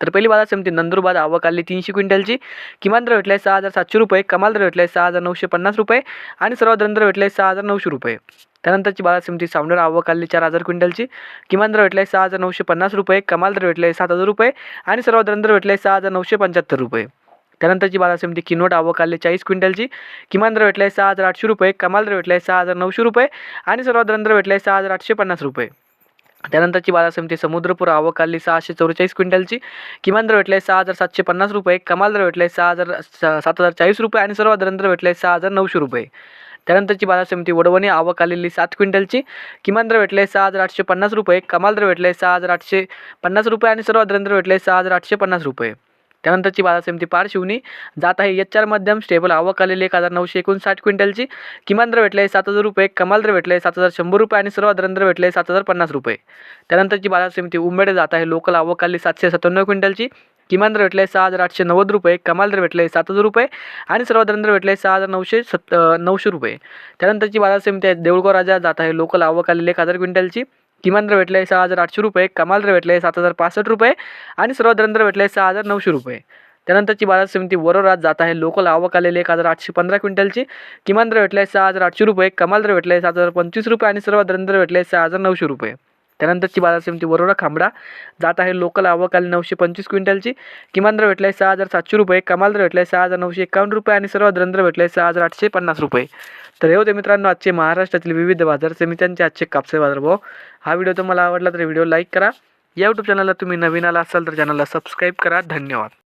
तर पहिली बाजार समिती नंदुरबार आवक आली तीनशे क्विंटलची. किमान दर भेटलाय सहा हजार सातशे रुपये कमाल दर भेटलाय सहा हजार नऊशे पन्नास रुपये आणि सर्वात दर भेटलाय सहा हजार नऊशे रुपये. त्यानंतरची बाजार समिती सावनेर आवक आली चार हजार क्विंटलची. किमान दर भेटलाय सहा हजार नऊशे पन्नास रुपये कमाल दर भेटलाय सात हजार रुपये आणि सर्वात दर भेटलाय सहा हजार नऊशे पंच्याहत्तर रुपये. त्यानंतरची बाजार समिती किनवट आवक आली चाळीस क्विंटलची. किमान दर भेटलाय सहा हजार आठशे रुपये कमाल दर भेटलाय सहा हजार नऊशे रुपये आणि सर्वात दर भेटलाय सहा हजार आठशे पन्नास रुपये. त्यानंतरची बाजार समिती समुद्रपूर आवक सहाशे चौवेचाळीस क्विंटलची किमान दर भेटलाय सहा हजार सातशे पन्नास रुपये कमाल दर भेटलाय सहा हजार सात हजार चाळीस रुपये आणि सर्वात दर भेटलाय सहा हजार नऊशे रुपये. त्यानंतरची बाजार समिती वडवणी आवक आलेली सात क्विंटलची किमान दर भेटलाय सहा हजार आठशे पन्नास रुपये कमाल दर भेटलाय सहा हजार आठशे पन्नास रुपये आणि सर्वात दर भेटलाय सहा हजार आठशे पन्नास रुपये. त्यानंतरची बाजार समिती पारशिवनी जात आहे एच आर मध्यम स्टेबल आवक आलेली एक हजार नऊशे एकोणसाठ क्विंटलची. किमान दर भेटले सात हजार रुपये कमाल दर भेटले सात हजार शंभर रुपये आणि सर्वात दर भेटले सात हजार पन्नास रुपये. त्यानंतरची बाजार समिती उंबेड जात आहे लोकल आवक आली सातशे सत्त्याण्णव क्विंटलची. किमान दर भेटले सहा हजार आठशे नव्वद रुपये कमाल दर भेटले सात हजार रुपये आणि सर्वात दर भेटले सहा हजार नऊशे सत् नऊशे रुपये. त्यानंतरची बाजार समिती आहे देऊळगाव राजा जात आहे लोकल आवक आलेली एक हजार क्विंटलची. किमान दर भेटले सहा हजार आठशे रुपये कमाल दर भेटले सात हजार पासष्ट रुपये आणि सर्वात दर भेटले सहा हजार नऊशे रुपये. त्यानंतरची बाजार समिती वरोरात जात आहे. लोकल आवक आलेली एक हजार आठशे पंधरा क्विंटलची. किमान दर भेटले सहा हजार आठशे रुपये कमाल दर भेटले सात हजार पंचवीस रुपये आणि सर्वात दर भेटले सहा हजार नऊशे रुपये. त्यानंतरची बाजार समिती वरोरा खांबडा. जात आहे लोकल आवक आली नऊशे पंचवीस क्विंटलची. किमान दर भेटला आहे सहा हजार सातशे रुपये कमाल दर भेटले सहा हजार नऊशे एकावन्न रुपये आणि सर्वात दर भेटले सहा हजार आठशे पन्नास रुपये. तर हे होते मित्रांनो आजचे महाराष्ट्रातील विविध बाजार समित्यांचे आजचे कापसे बाजारभाव. हा व्हिडिओ तुम्हाला आवडला तर व्हिडिओ लाईक करा. या यूट्यूब चॅनलला तुम्ही नवीन आला असाल तर चॅनलला सबस्क्राईब करा. धन्यवाद.